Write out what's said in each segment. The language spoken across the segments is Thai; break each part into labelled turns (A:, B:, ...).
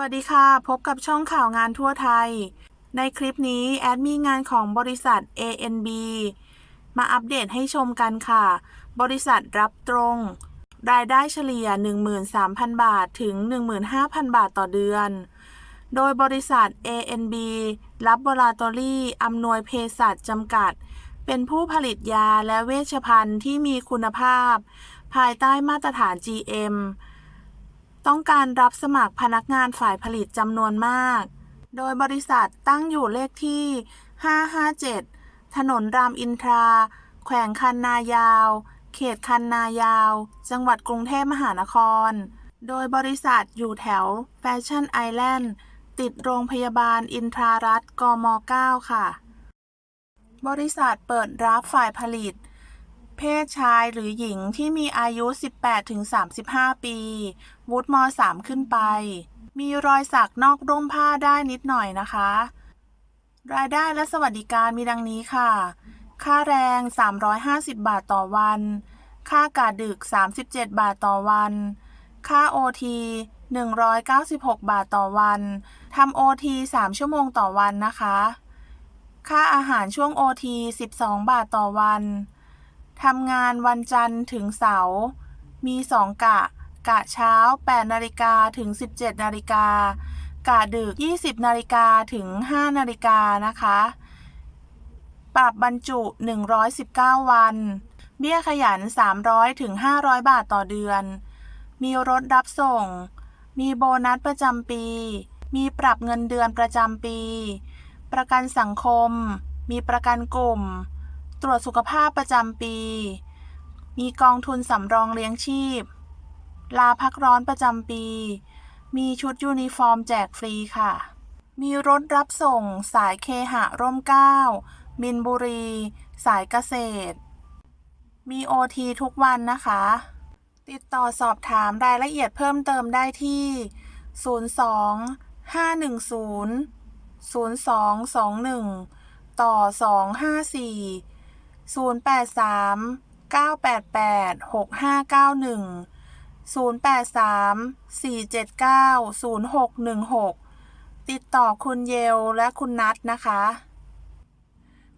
A: วัสดีค่ะ พบกับช่องข่าวงานทั่วไทย ในคลิปนี้ แอดมีงานของบริษัท ANB มาอัปเดตให้ชมกันค่ะ บริษัทรับตรง รายได้เฉลี่ย 13,000 บาทถึง 15,000 บาทต่อเดือน โดยบริษัท ANB รับบลาตอรี่อำนวยเภสัชจำกัด เป็นผู้ผลิตยาและเวชภัณฑ์ที่มีคุณภาพ ภายใต้มาตรฐาน GM ต้องการรับสมัครพนักงานฝ่ายผลิตจำนวนมาก โดยบริษัทตั้งอยู่เลขที่ 557 ถนนรามอินทรา แขวงคันนายาว เขตคันนายาว จังหวัดกรุงเทพมหานคร โดยบริษัทอยู่แถวแฟชั่นไอแลนด์ติดโรงพยาบาลอินทรารัตกม 9 ค่ะ บริษัทเปิดรับฝ่ายผลิต เพศชายหรือหญิงที่มีอายุ 18-35 ปี วุฒิม .3 ขึ้นไป มีรอยสักนอกร่มผ้าได้นิดหน่อยนะคะ รายได้และสวัสดิการมีดังนี้ค่ะ ค่าแรง 350 บาทต่อวัน ค่ากาดึก 37 บาทต่อวัน ค่าโอที196 บาทต่อวัน ทำโอที3ชั่วโมงต่อวันนะคะ ค่าอาหารช่วงโอที12 บาทต่อวัน ทำงานวันจันทร์ถึงเสาร์ มี 2 กะ กะเช้า 8 นาฬิกาถึง 17 นาฬิกา กะดึก 20 นาฬิกาถึง 5 นาฬิกานะคะ ปรับบรรจุ 119 วัน เบี้ยขยัน 300ถึง500 บาทต่อเดือน มีรถรับส่ง มีโบนัสประจำปี มีปรับเงินเดือนประจำปี ประกันสังคม มีประกันกลุ่ม ตรวจสุขภาพประจำปี มีกองทุนสำรองเลี้ยงชีพ ลาพักร้อนประจำปี มีชุดยูนิฟอร์มแจกฟรีค่ะ มีรถรับส่งสายเคหะร่มเก้ามินบุรี สายเกษตร มีโอทีทุกวันนะคะ ติดต่อสอบถามรายละเอียดเพิ่มเติมได้ที่ 02 510 0221 ต่อ 254 083 988 6591 083 479 0616 ติดต่อคุณเยลและคุณนัทนะคะ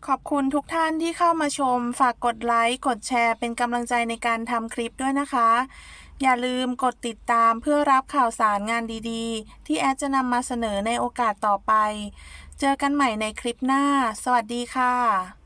A: ขอบคุณทุกท่านที่เข้ามาชม ฝากกดไลค์ กดแชร์ เป็นกำลังใจในการทำคลิปด้วยนะคะ อย่าลืมกดติดตามเพื่อรับข่าวสารงานดีๆ ที่แอดจะนำมาเสนอในโอกาสต่อไป เจอกันใหม่ในคลิปหน้า สวัสดีค่ะ